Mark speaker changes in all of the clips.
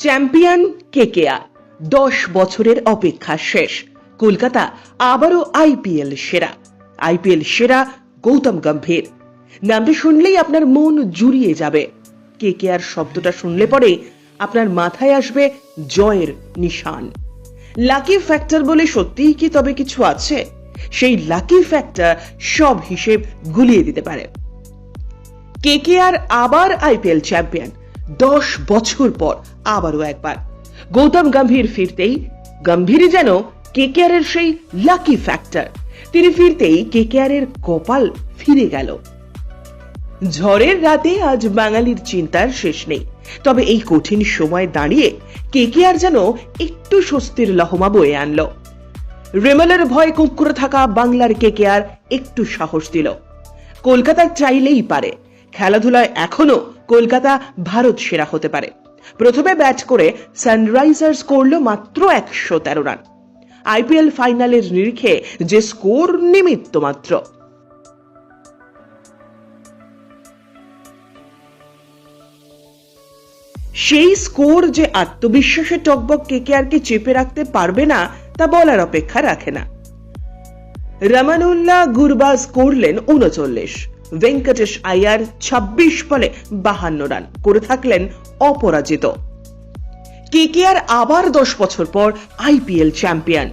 Speaker 1: Champion KKR, দশ বছরের অপেক্ষা শেষ। কলকাতা আবারও আইপিএল সেরা। আইপিএল সেরা গৌতম গম্ভীর। নামটা শুনলেই আপনার মন জুড়িয়ে যাবে। কেকেআর শব্দটা শুনলে পরে আপনার মাথায় আসবে জয়ের নিশান। লাকি ফ্যাক্টর বলে সত্যিই কি তবে কিছু আছে? সেই লাকি ফ্যাক্টর সব হিসেব গুলিয়ে দিতে পারে। কেকেআর আবার আইপিএল চ্যাম্পিয়ন। দশ বছর পর আবারও একবার। গৌতম গম্ভীর ফিরতেই গম্ভীরই যেন কেকেআর এর সেই লাকি ফ্যাক্টর তিনি ফিরতেই কেকেআর এর কপাল ফিরে গেল। ঝড়ের রাতে আজ বাঙালির চিন্তার শেষ নেই। তবে এই কঠিন সময় দাঁড়িয়ে কেকেআর যেন একটু স্বস্তির লহমা বয়ে আনলো। রেমেলের ভয় কুকুরে থাকা বাংলার কেকেআর একটু সাহস দিল। কলকাতা চাইলেই পারে। খেলাধুলায় এখনও কলকাতা ভারত সেরা হতে পারে। প্রথমে ব্যাট করে সানরাইজার্স করল মাত্র একশো তেরো রান। আইপিএল ফাইনালের নিরিখে যে স্কোর নিমিত্ত মাত্র। সেই স্কোর যে আত্মবিশ্বাসে টকবক কেকেআরকে চেপে রাখতে পারবে না, তা বলার অপেক্ষা রাখে না। রামানুল্লাহ গুরবাজ করলেন উনচল্লিশ ভেঙ্কটেশ আয়ার ২৬ বলে বাহান্ন রান করে থাকলেন অপরাজিত। কেকেআর আবার দশ বছর পর আইপিএল চ্যাম্পিয়ন।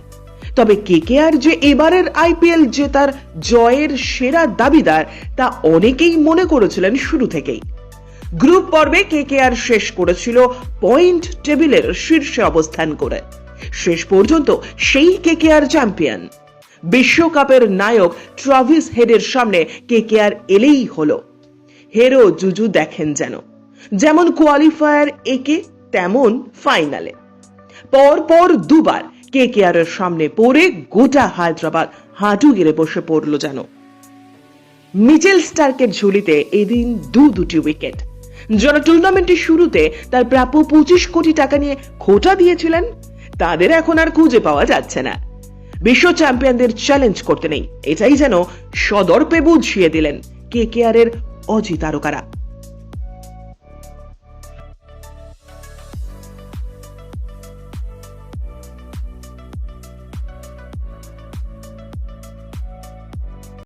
Speaker 1: তবে কেকেআর যে এবারের আইপিএল জেতার জয়ের সেরা দাবিদার তা অনেকেই মনে করেছিলেন শুরু থেকেই। গ্রুপ পর্বে কেকেআর শেষ করেছিল পয়েন্ট টেবিলের শীর্ষে অবস্থান করে। শেষ পর্যন্ত সেই কেকেআর চ্যাম্পিয়ন। বিশ্বকাপের নায়ক ট্রাভিস হেডের সামনে কেকেআর এলেই হলো। হেরো জুজু দেখেন যেন। যেমন কোয়ালিফায়ার একে, তেমন ফাইনালে। পর পর দুবার কেকেআর এর সামনে পড়ে গোটা হায়দ্রাবাদ হাঁটু গেড়ে বসে পড়ল যেন। মিচেল স্টার্কের ঝুলিতে এদিন দু দুটি উইকেট। যারা টুর্নামেন্টের শুরুতে তার প্রাপ্য পঁচিশ কোটি টাকা নিয়ে খোটা দিয়েছিলেন, তাদের এখন আর খুঁজে পাওয়া যাচ্ছে না। বিশ্ব চ্যাম্পিয়নদের চ্যালেঞ্জ করতে নেই। এটাই যেন সদর্পে বুঝিয়ে দিলেন কে কে আর এর অজি তারকারা